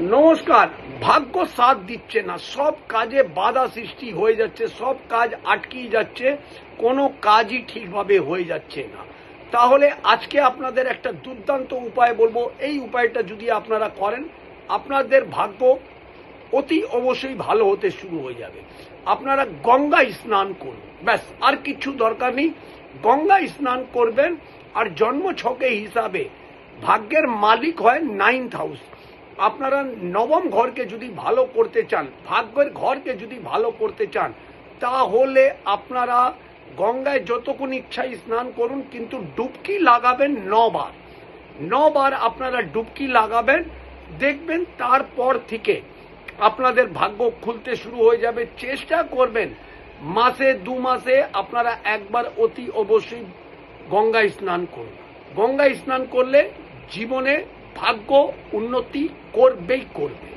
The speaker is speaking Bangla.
নমস্কার, ভাগ্য সাথ দিচ্ছে না। সব কাজে বাধা সৃষ্টি হয়ে যাচ্ছে, সব কাজ আটকিয়ে যাচ্ছে, কোনো কাজই ঠিকভাবে হয়ে যাচ্ছে না। তাহলে আজকে আপনাদের একটা দুর্দান্ত উপায় বলব। এই উপায়টা যদি আপনারা করেন, আপনাদের ভাগ্য অতি অবশ্যই ভালো হতে শুরু হয়ে যাবে। আপনারা গঙ্গায় স্নান করুন। ব্যাস, আর কিছু দরকার নেই। গঙ্গায় স্নান করবেন, আর জন্ম ছকে হিসাবে ভাগ্যের মালিক হয় নাইন্থ হাউস আপনারা নবম ঘরকে যদি ভালো করতে চান, ভাগ্যের ঘরকে যদি ভালো করতে চান, তাহলে আপনারা গঙ্গায় যতক্ষণ ইচ্ছায় স্নান করুন, কিন্তু ডুবকি লাগাবেন নবার। নবার আপনারা ডুবকি লাগাবেন, দেখবেন তারপর থেকে আপনাদের ভাগ্য খুলতে শুরু হয়ে যাবে। চেষ্টা করবেন, মাসে দু মাসে আপনারা একবার অতি অবশ্যই গঙ্গায় স্নান করুন। গঙ্গায় স্নান করলে জীবনে ভাগ্য উন্নতি করবেই করবে।